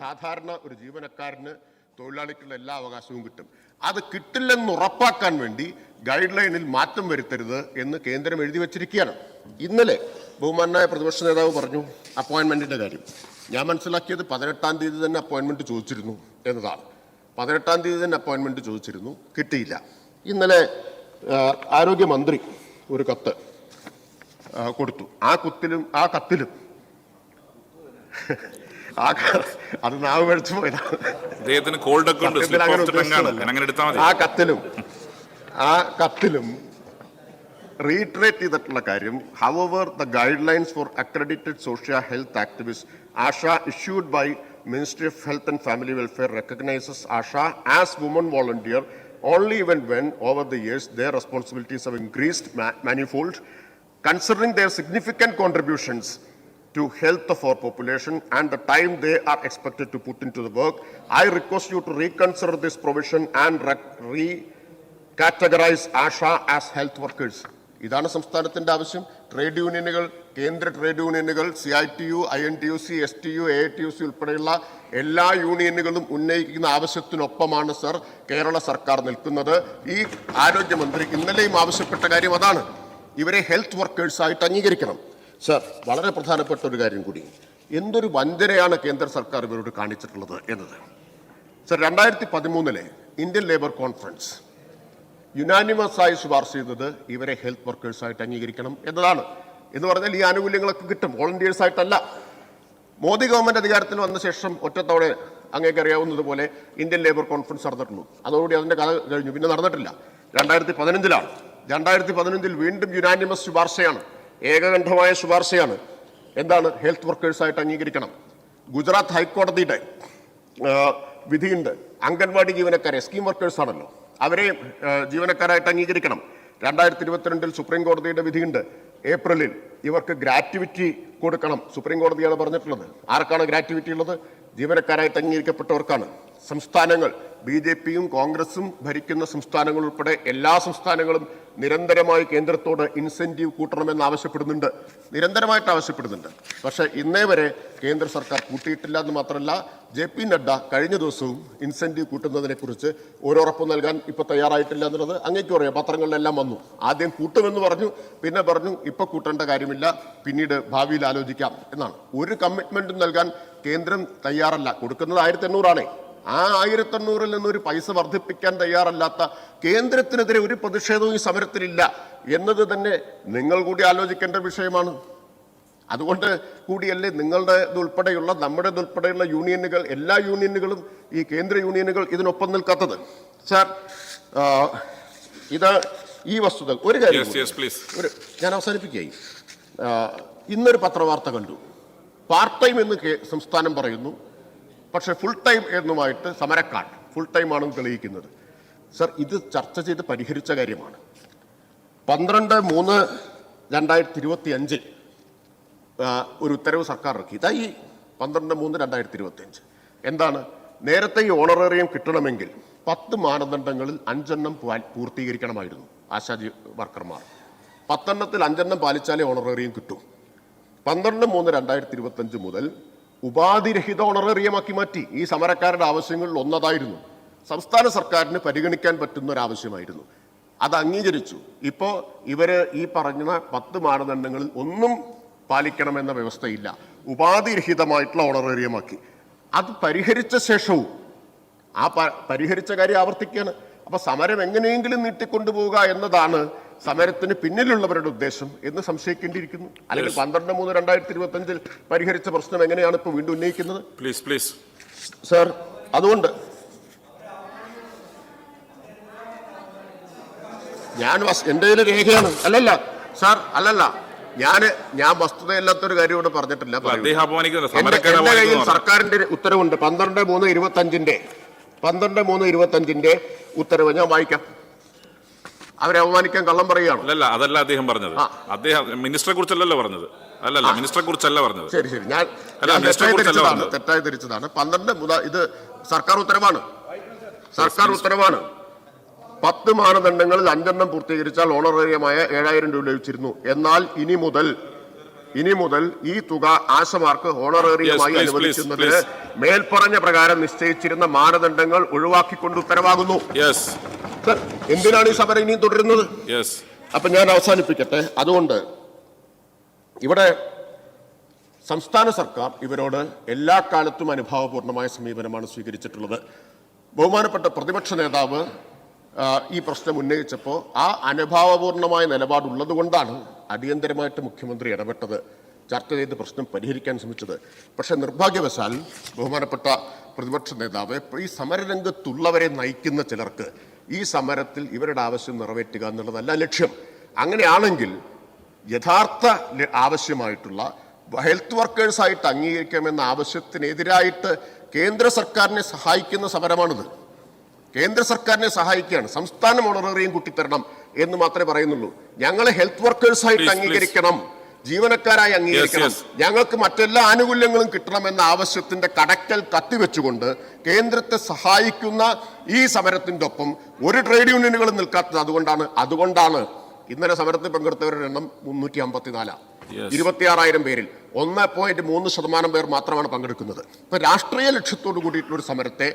സാധാരണ ഒരു ജീവനക്കാരന് തൊഴിലാളിക്കുള്ള എല്ലാ അവകാശവും കിട്ടും. അത് കിട്ടില്ലെന്ന് ഉറപ്പാക്കാൻ വേണ്ടി ഗൈഡ് ലൈനിൽ മാറ്റം വരുത്തരുത് എന്ന് കേന്ദ്രം എഴുതി വെച്ചിരിക്കുകയാണ്. ഇന്നലെ ബഹുമാനായ പ്രതിപക്ഷ നേതാവ് പറഞ്ഞു അപ്പോയിൻമെന്റിന്റെ കാര്യം. ഞാൻ മനസ്സിലാക്കിയത് പതിനെട്ടാം തീയതി തന്നെ അപ്പോയിൻമെന്റ് ചോദിച്ചിരുന്നു എന്നതാണ്. പതിനെട്ടാം തീയതി തന്നെ അപ്പോയിൻമെന്റ് ചോദിച്ചിരുന്നു കിട്ടിയില്ല. ഇന്നലെ ആരോഗ്യമന്ത്രി ഒരു കത്ത് കൊടുത്തു. ആ കുത്തിലും ആ കത്തിലും ആ അത് നാവ് വെളിച്ചു പോയതാണ് അദ്ദേഹത്തിന് കോൾഡ് ഒക്കെ ഉണ്ട് സ്ലിപ്പ് അങ്ങനെ ഓഫ് ദി ടങ് ആണ്. അങ്ങനെ എടുത്താൽ മതി. ആ കത്തിലും ആ കത്തിലും റീട്രേറ്റ് ചെയ്തിട്ടുള്ള കാര്യം however the guidelines for accredited social health activist ASHA issued by ministry of health and family welfare recognises ASHA as woman volunteer only even when over the years their responsibilities have increased ma- manifold. Considering their significant contributions to health of our population and the time they are expected to put into the work, I request you to reconsider this provision and re-categorize ASHA as health workers. ഇതാണ് സംസ്ഥാനത്തിന്റെ ആവശ്യം. Trade യൂണിയനുകൾ കേന്ദ്ര trade യൂണിയനുകൾ C I T U I N T U C S T U A T U C ഉൾപ്പെടെയുള്ള എല്ലാ യൂണിയനുകളും ഉന്നയിക്കുന്ന ആവശ്യത്തിനൊപ്പമാണ് sir Kerala സർക്കാർ നിൽക്കുന്നത്. ഈ ആരോഗ്യമന്ത്രി ഇന്നലെയും ആവശ്യപ്പെട്ട കാര്യം അതാണ്. ഇവരെ ഹെൽത്ത് വർക്കേഴ്സായിട്ട് അംഗീകരിക്കണം. സർ വളരെ പ്രധാനപ്പെട്ട ഒരു കാര്യം കൂടി. എന്തൊരു വഞ്ചനയാണ് കേന്ദ്ര സർക്കാർ ഇവരോട് കാണിച്ചിട്ടുള്ളത് എന്നത്? സർ രണ്ടായിരത്തി പതിമൂന്നിലെ ഇന്ത്യൻ ലേബർ കോൺഫറൻസ് യുനാനിമസ് ആയി ശുപാർശ ചെയ്തത് ഇവരെ ഹെൽത്ത് വർക്കേഴ്സായിട്ട് അംഗീകരിക്കണം എന്നതാണ്. എന്ന് പറഞ്ഞാൽ ഈ ആനുകൂല്യങ്ങളൊക്കെ കിട്ടും വോളണ്ടിയേഴ്സ് ആയിട്ടല്ല മോദി ഗവൺമെന്റ് അധികാരത്തിൽ വന്ന ശേഷം ഒറ്റത്തോടെ അങ്ങേക്കറിയാവുന്നതുപോലെ ഇന്ത്യൻ ലേബർ കോൺഫറൻസ് നടന്നിട്ടുള്ളൂ അതോടുകൂടി അതിന്റെ കഥ കഴിഞ്ഞു പിന്നെ നടന്നിട്ടില്ല. രണ്ടായിരത്തി പതിനഞ്ചിലാണ് രണ്ടായിരത്തി പതിനഞ്ചിൽ വീണ്ടും യുനാനിമസ് ശുപാർശയാണ് ഏകകണ്ഠമായ ശുപാർശയാണ്. എന്താണ് ഹെൽത്ത് വർക്കേഴ്സായിട്ട് അംഗീകരിക്കണം. ഗുജറാത്ത് ഹൈക്കോടതിയുടെ വിധിയുണ്ട്. അംഗൻവാടി ജീവനക്കാരെ സ്കീം വർക്കേഴ്സ് ആണല്ലോ അവരെ ജീവനക്കാരായിട്ട് അംഗീകരിക്കണം. രണ്ടായിരത്തി ഇരുപത്തിരണ്ടിൽ സുപ്രീം കോടതിയുടെ വിധിയുണ്ട്. ഏപ്രിലിൽ ഇവർക്ക് ഗ്രാറ്റുവിറ്റി കൊടുക്കണം. സുപ്രീം കോടതിയാണ് പറഞ്ഞിട്ടുള്ളത്. ആർക്കാണ് ഗ്രാറ്റുവിറ്റി ഉള്ളത്? ജീവനക്കാരായിട്ട് അംഗീകരിക്കപ്പെട്ടവർക്കാണ്. സംസ്ഥാനങ്ങൾ ബി ജെ പിയും കോൺഗ്രസും ഭരിക്കുന്ന സംസ്ഥാനങ്ങൾ ഉൾപ്പെടെ എല്ലാ സംസ്ഥാനങ്ങളും നിരന്തരമായി കേന്ദ്രത്തോട് ഇൻസെന്റീവ് കൂട്ടണമെന്ന് ആവശ്യപ്പെടുന്നുണ്ട്. നിരന്തരമായിട്ട് ആവശ്യപ്പെടുന്നുണ്ട്. പക്ഷേ ഇന്നേ വരെ കേന്ദ്ര സർക്കാർ കൂട്ടിയിട്ടില്ല എന്ന് മാത്രമല്ല ജെ പി നഡ്ഡ കഴിഞ്ഞ ദിവസവും ഇൻസെന്റീവ് കൂട്ടുന്നതിനെക്കുറിച്ച് ഓരോറപ്പ് നൽകാൻ ഇപ്പോൾ തയ്യാറായിട്ടില്ല എന്നുള്ളത് അങ്ങേക്ക് പറയാം. പത്രങ്ങളിലെല്ലാം വന്നു. ആദ്യം കൂട്ടുമെന്ന് പറഞ്ഞു പിന്നെ പറഞ്ഞു ഇപ്പോൾ കൂട്ടേണ്ട കാര്യമില്ല പിന്നീട് ഭാവിയിൽ ആലോചിക്കാം എന്നാണ്. ഒരു കമ്മിറ്റ്മെന്റും നൽകാൻ കേന്ദ്രം തയ്യാറല്ല. കൊടുക്കുന്നത് ആയിരത്തി എണ്ണൂറാണേ. ആ ആയിരത്തി എണ്ണൂറിൽ നിന്ന് ഒരു പൈസ വർദ്ധിപ്പിക്കാൻ തയ്യാറല്ലാത്ത കേന്ദ്രത്തിനെതിരെ ഒരു പ്രതിഷേധവും ഈ സമരത്തിലില്ല എന്നത് തന്നെ നിങ്ങൾ കൂടി ആലോചിക്കേണ്ട വിഷയമാണ്. അതുകൊണ്ട് കൂടിയല്ലേ നിങ്ങളുടെ ഉൾപ്പെടെയുള്ള നമ്മുടെ ഉൾപ്പെടെയുള്ള യൂണിയനുകൾ എല്ലാ യൂണിയനുകളും ഈ കേന്ദ്ര യൂണിയനുകൾ ഇതിനൊപ്പം നിൽക്കാത്തത്. സാർ ഇത് ഈ വസ്തുത ഒരു കാര്യം ഒരു ഞാൻ അവസാനിപ്പിക്കുകയായി. ഇന്നൊരു പത്രവാർത്ത കണ്ടു. പാർട്ട് ടൈം എന്ന് സംസ്ഥാനം പറയുന്നു. പക്ഷെ ഫുൾ ടൈം എന്നുമായിട്ട് സമരക്കാർ ഫുൾ ടൈം ആണെന്ന് തെളിയിക്കുന്നത്. സർ ഇത് ചർച്ച ചെയ്ത് പരിഹരിച്ച കാര്യമാണ്. പന്ത്രണ്ട് മൂന്ന് രണ്ടായിരത്തി ഇരുപത്തി അഞ്ചിൽ ഒരു ഉത്തരവ് സർക്കാർ ഇറക്കി. ഇതാ ഈ പന്ത്രണ്ട് മൂന്ന് രണ്ടായിരത്തി ഇരുപത്തി അഞ്ച് എന്താണ്? നേരത്തെ ഈ ഓണറേറിയം കിട്ടണമെങ്കിൽ പത്ത് മാനദണ്ഡങ്ങളിൽ അഞ്ചെണ്ണം പൂർത്തീകരിക്കണമായിരുന്നു ആശാജി വർക്കർമാർ. പത്തെണ്ണത്തിൽ അഞ്ചെണ്ണം പാലിച്ചാലേ ഓണറേറിയം കിട്ടും. പന്ത്രണ്ട് മൂന്ന് രണ്ടായിരത്തി ഇരുപത്തഞ്ച് മുതൽ ഉപാധിരഹിത ഓണറേറിയമാക്കി മാറ്റി ഈ സമരക്കാരുടെ ആവശ്യങ്ങളിൽ ഒന്നതായിരുന്നു. സംസ്ഥാന സർക്കാരിന് പരിഗണിക്കാൻ പറ്റുന്ന ഒരു ആവശ്യമായിരുന്നു അത് അംഗീകരിച്ചു. ഇപ്പോൾ ഇവർ ഈ പറഞ്ഞ പത്ത് മാനദണ്ഡങ്ങളിൽ ഒന്നും പാലിക്കണമെന്ന വ്യവസ്ഥയില്ല. ഉപാധിരഹിതമായിട്ടുള്ള ഓണറേറിയമാക്കി അത് പരിഹരിച്ച ശേഷവും ആ പരിഹരിച്ച കാര്യം ആവർത്തിക്കുകയാണ് അപ്പോൾ സമരം എങ്ങനെയെങ്കിലും നീട്ടിക്കൊണ്ടുപോവുക എന്നതാണ് സമരത്തിന് പിന്നിലുള്ളവരുടെ ഉദ്ദേശം എന്ന് സംശയിക്കേണ്ടിയിരിക്കുന്നു. അല്ലെങ്കിൽ പന്ത്രണ്ട് മൂന്ന് രണ്ടായിരത്തി ഇരുപത്തി അഞ്ചിൽ പരിഹരിച്ച പ്രശ്നം എങ്ങനെയാണ് ഇപ്പോൾ വീണ്ടും ഉന്നയിക്കുന്നത്? പ്ലീസ് പ്ലീസ് സർ അതുകൊണ്ട് ഞാൻ എന്റെ കയ്യിൽ രേഖയാണ്. അല്ലല്ല സാർ അല്ലല്ല. ഞാൻ ഞാൻ വസ്തുതയില്ലാത്തൊരു കാര്യം ഇവിടെ പറഞ്ഞിട്ടില്ല എന്റെ കയ്യിൽ സർക്കാരിന്റെ ഉത്തരവുണ്ട്. പന്ത്രണ്ട് മൂന്ന് ഇരുപത്തി അഞ്ചിന്റെ പന്ത്രണ്ട് മൂന്ന് ഇരുപത്തി അഞ്ചിന്റെ ഉത്തരവ് ഞാൻ വായിക്കാം. അവരെ അവമാനിക്കാൻ കള്ളം പറയുകയാണ്? അല്ലല്ല അതല്ല അദ്ദേഹം പറഞ്ഞത്. അദ്ദേഹം മിനിസ്റ്ററെ കുറിച്ചല്ലല്ലോ പറഞ്ഞത്. അല്ലല്ല മിനിസ്റ്ററെ കുറിച്ചല്ല പറഞ്ഞത്. ശരി ശരി. ഞാൻ തെറ്റായി തിരിച്ചതാണ് പന്ത്രണ്ട് മുതൽ ഇത് സർക്കാർ ഉത്തരവാണ്. സർക്കാർ ഉത്തരവാണ്. പത്ത് മാനദണ്ഡങ്ങളിൽ അഞ്ചെണ്ണം പൂർത്തീകരിച്ചാൽ ഓണറേറിയമായ ഏഴായിരം രൂപ ലഭിച്ചിരുന്നു. എന്നാൽ ഇനി മുതൽ ഇനി മുതൽ ഈ തുക ആശമാർക്ക് ഓണറേറിയമായി അനുവദിക്കുന്നത് അനുവദിക്കുന്നതിന് മേൽപ്പറഞ്ഞ പ്രകാരം നിശ്ചയിച്ചിരുന്ന മാനദണ്ഡങ്ങൾ ഒഴിവാക്കിക്കൊണ്ട് ഉത്തരവാകുന്നു. എന്തിനാണ് ഈ സമരം ഇനിയും തുടരുന്നത്? യെസ് അപ്പൊ ഞാൻ അവസാനിപ്പിക്കട്ടെ. അതുകൊണ്ട് ഇവിടെ സംസ്ഥാന സർക്കാർ ഇവരോട് എല്ലാ കാലത്തും അനുഭാവപൂർണമായ സമീപനമാണ് സ്വീകരിച്ചിട്ടുള്ളത്. ബഹുമാനപ്പെട്ട പ്രതിപക്ഷ നേതാവ് ഈ പ്രശ്നം ഉന്നയിച്ചപ്പോൾ ആ അനുഭാവപൂർണമായ നിലപാടുള്ളത് കൊണ്ടാണ് അടിയന്തരമായിട്ട് മുഖ്യമന്ത്രി ഇടപെട്ടത് ചർച്ച ചെയ്ത് പ്രശ്നം പരിഹരിക്കാൻ ശ്രമിച്ചത്. പക്ഷേ നിർഭാഗ്യവശാൽ ബഹുമാനപ്പെട്ട പ്രതിപക്ഷ നേതാവ് ഈ സമരരംഗത്തുള്ളവരെ നയിക്കുന്ന ചിലർക്ക് ഈ സമരത്തിൽ ഇവരുടെ ആവശ്യം നിറവേറ്റുക എന്നുള്ളതല്ല ലക്ഷ്യം. അങ്ങനെയാണെങ്കിൽ യഥാർത്ഥ ആവശ്യമായിട്ടുള്ള ഹെൽത്ത് വർക്കേഴ്സായിട്ട് അംഗീകരിക്കാമെന്ന ആവശ്യത്തിനെതിരായിട്ട് കേന്ദ്ര സർക്കാരിനെ സഹായിക്കുന്ന സമരമാണിത്. കേന്ദ്ര സർക്കാരിനെ സഹായിക്കുകയാണ്. സംസ്ഥാനം ഓണറേറിയം കൂട്ടിത്തരണം എന്ന് മാത്രമേ പറയുന്നുള്ളൂ. ഞങ്ങളെ ഹെൽത്ത് വർക്കേഴ്സായിട്ട്. അംഗീകരിക്കണം. ജീവനക്കാരായി അംഗീകരിക്കണം. ഞങ്ങൾക്ക് മറ്റെല്ലാ ആനുകൂല്യങ്ങളും കിട്ടണമെന്ന ആവശ്യത്തിന്റെ കടക്കൽ കത്തിവെച്ചുകൊണ്ട് കേന്ദ്രത്തെ സഹായിക്കുന്ന ഈ സമരത്തിന്റെ ഒപ്പം ഒരു ട്രേഡ് യൂണിയനുകളും നിൽക്കാത്തത് അതുകൊണ്ടാണ് അതുകൊണ്ടാണ് ഇന്നലെ സമരത്തിൽ പങ്കെടുത്തവരുടെ എണ്ണം മുന്നൂറ്റി അമ്പത്തിനാലാണ്. ഇരുപത്തിയാറായിരം പേരിൽ ഒന്ന് പോയിന്റ് മൂന്ന് ശതമാനം പേർ മാത്രമാണ് പങ്കെടുക്കുന്നത് ഇപ്പൊ രാഷ്ട്രീയ ലക്ഷ്യത്തോടു കൂടിയിട്ടുള്ള ഒരു സമരത്തെ